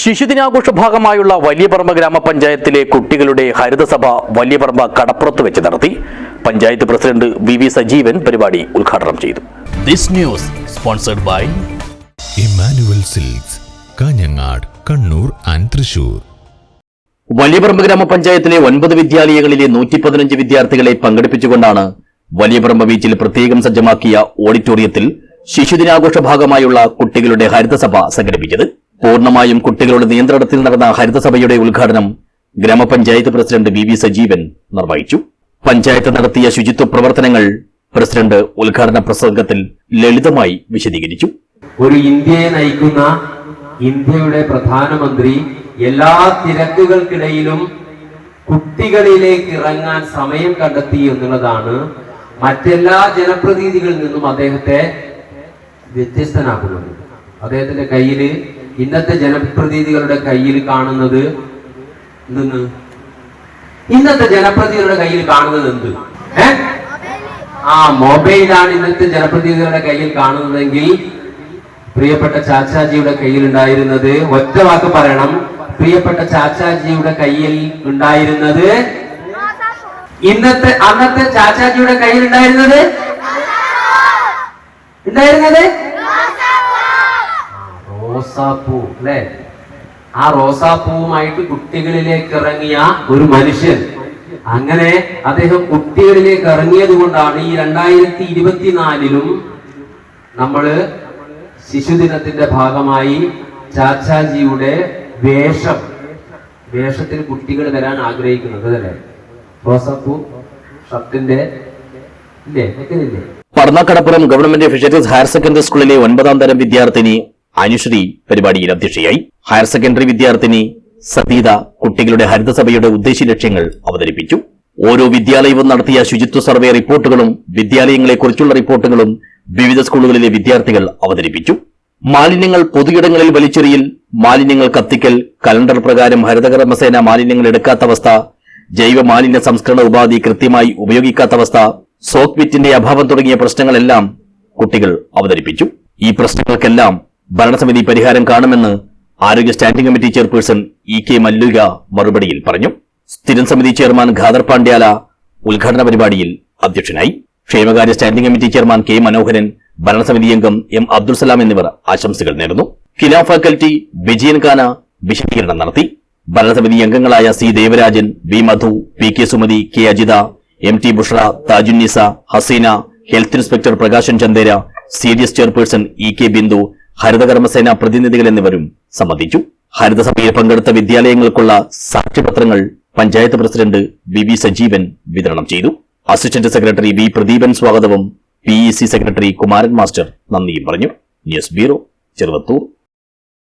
ശിശുദിനാഘോഷ ഭാഗമായുള്ള വലിയപറമ്പ ഗ്രാമപഞ്ചായത്തിലെ കുട്ടികളുടെ ഹരിതസഭ വലിയപറമ്പ കടപ്പുറത്ത് വെച്ച് നടത്തി panchayat president V V Sajeevan പരിപാടി ഉദ്ഘാടനം ചെയ്തു. This news sponsored by Emmanuel Silks Kanhangad Kannur and Thrissur Valiyaparamba ഗ്രാമപഞ്ചായത്തിലെ ഒൻപത് വിദ്യാലയങ്ങളിലെ നൂറ്റി പതിനഞ്ച് വിദ്യാർത്ഥികളെ പങ്കെടുപ്പിച്ചുകൊണ്ടാണ് വലിയപറമ്പ് ബീച്ചിൽ പ്രത്യേകം സജ്ജമാക്കിയ ഓഡിറ്റോറിയത്തിൽ ശിശുദിനാഘോഷ ഭാഗമായുള്ള കുട്ടികളുടെ ഹരിതസഭ സംഘടിപ്പിച്ചത്. പൂർണമായും കുട്ടികളുടെ നിയന്ത്രണത്തിൽ നടന്ന ഹരിതസഭയുടെ ഉദ്ഘാടനം ഗ്രാമപഞ്ചായത്ത് പ്രസിഡന്റ് വി വി സജീവൻ നിർവഹിച്ചു. പഞ്ചായത്ത് നടത്തിയ ശുചിത്വ പ്രവർത്തനങ്ങൾ പ്രസിഡന്റ് ഉദ്ഘാടന പ്രസംഗത്തിൽ ലളിതമായി വിശദീകരിച്ചു. ഒരു ഇന്ത്യയെ നയിക്കുന്ന ഇന്ത്യയുടെ പ്രധാനമന്ത്രി എല്ലാ തിരക്കുകൾക്കിടയിലും കുട്ടികളിലേക്ക് ഇറങ്ങാൻ സമയം കണ്ടെത്തി എന്നുള്ളതാണ് മറ്റെല്ലാ ജനപ്രതിനിധികളിൽ നിന്നും അദ്ദേഹത്തെ വ്യത്യസ്തനാക്കുന്നത്. അദ്ദേഹത്തിന്റെ കയ്യിൽ ഇന്നത്തെ ജനപ്രതിനിധികളുടെ കയ്യിൽ കാണുന്നത് എന്തെന്ന്? ഇന്നത്തെ ജനപ്രതിനിധികളുടെ കയ്യിൽ കാണുന്നത് എന്ത്? ഏ? ആ മൊബൈലാണ് ഇന്നത്തെ ജനപ്രതിനിധികളുടെ കയ്യിൽ കാണുന്നതെങ്കിൽ പ്രിയപ്പെട്ട ചാച്ചാജിയുടെ കയ്യിൽ ഉണ്ടായിരുന്നത് ഒറ്റ വാക്ക് പറയണം. പ്രിയപ്പെട്ട ചാച്ചാജിയുടെ കയ്യിൽ ഉണ്ടായിരുന്നത് ഇന്നത്തെ അന്നത്തെ ചാച്ചാജിയുടെ കയ്യിൽ ഉണ്ടായിരുന്നത്? ഉണ്ടായിരുന്നത്. റോസാപ്പൂ ആ റോസാപ്പൂവുമായിട്ട് കുട്ടികളിലേക്ക് ഇറങ്ങിയ ഒരു മനുഷ്യൻ. അങ്ങനെ അദ്ദേഹം കുട്ടികളിലേക്ക് ഇറങ്ങിയത് കൊണ്ടാണ് ഈ രണ്ടായിരത്തി ഇരുപത്തിനാലിലും നമ്മൾ ശിശുദിനത്തിന്റെ ഭാഗമായി ചാച്ചാജിയുടെ വേഷം വേഷത്തിൽ കുട്ടികൾ വരാൻ ആഗ്രഹിക്കുന്നത് അല്ലേ? റോസാപ്പൂ ഷർട്ടിന്റെ ഇല്ലേ? വെക്കുന്നില്ലേ Padannakadappuram government fisheries higher secondary സ്കൂളിലെ ഒൻപതാം തരം വിദ്യാർത്ഥിനി അനുശ്രീ പരിപാടിയിൽ അധ്യക്ഷയായി. ഹയർ സെക്കൻഡറി വിദ്യാർത്ഥിനി സതീത കുട്ടികളുടെ ഹരിതസഭയുടെ ഉദ്ദേശ്യ ലക്ഷ്യങ്ങൾ അവതരിപ്പിച്ചു. ഓരോ വിദ്യാലയവും നടത്തിയ ശുചിത്വ സർവേ റിപ്പോർട്ടുകളും വിദ്യാലയങ്ങളെക്കുറിച്ചുള്ള റിപ്പോർട്ടുകളും വിവിധ സ്കൂളുകളിലെ വിദ്യാർത്ഥികൾ അവതരിപ്പിച്ചു. മാലിന്യങ്ങൾ പൊതുയിടങ്ങളിൽ വലിച്ചെറിയൽ മാലിന്യങ്ങൾ കത്തിക്കൽ കലണ്ടർ പ്രകാരം ഹരിതകർമ്മസേന മാലിന്യങ്ങൾ എടുക്കാത്ത അവസ്ഥ ജൈവ മാലിന്യ സംസ്കരണ ഉപാധി കൃത്യമായി ഉപയോഗിക്കാത്ത അവസ്ഥ സോക്വിറ്റിന്റെ അഭാവം തുടങ്ങിയ പ്രശ്നങ്ങളെല്ലാം കുട്ടികൾ അവതരിപ്പിച്ചു. ഈ പ്രശ്നങ്ങൾക്കെല്ലാം ഭരണസമിതി പരിഹാരം കാണുമെന്ന് ആരോഗ്യ standing committee chairperson E K Malluka മറുപടിയിൽ പറഞ്ഞു. സ്ഥിരം സമിതി ചെയർമാൻ ഖാദർ പാണ്ഡ്യാല ഉദ്ഘാടന പരിപാടിയിൽ അധ്യക്ഷനായി. ക്ഷേമകാര്യ standing committee chairman K Manoharan ഭരണസമിതി അംഗം എം അബ്ദുൽ സലാം എന്നിവർ ആശംസകൾ നേർന്നു. കില ഫാക്കൽറ്റി വിജയൻ ഖാന വിശദീകരണം നടത്തി. ഭരണസമിതി അംഗങ്ങളായ C Devarajan B Madhu P K Sumathi K Ajitha M T Bushra Thajunnisa Haseena health inspector Prakashan Chandera C D S chairperson E K Bindu ഹരിതകർമ്മസേന പ്രതിനിധികൾ എന്നിവരും സംബന്ധിച്ചു. ഹരിതസഭയിൽ പങ്കെടുത്ത വിദ്യാലയങ്ങൾക്കുള്ള സാക്ഷ്യപത്രങ്ങൾ panchayat president V V Sajeevan വിതരണം ചെയ്തു. അസിസ്റ്റന്റ് സെക്രട്ടറി വി പ്രദീപൻ സ്വാഗതവും P secretary Kumaran master നന്ദിയും പറഞ്ഞു. News bureau Cheruvathur.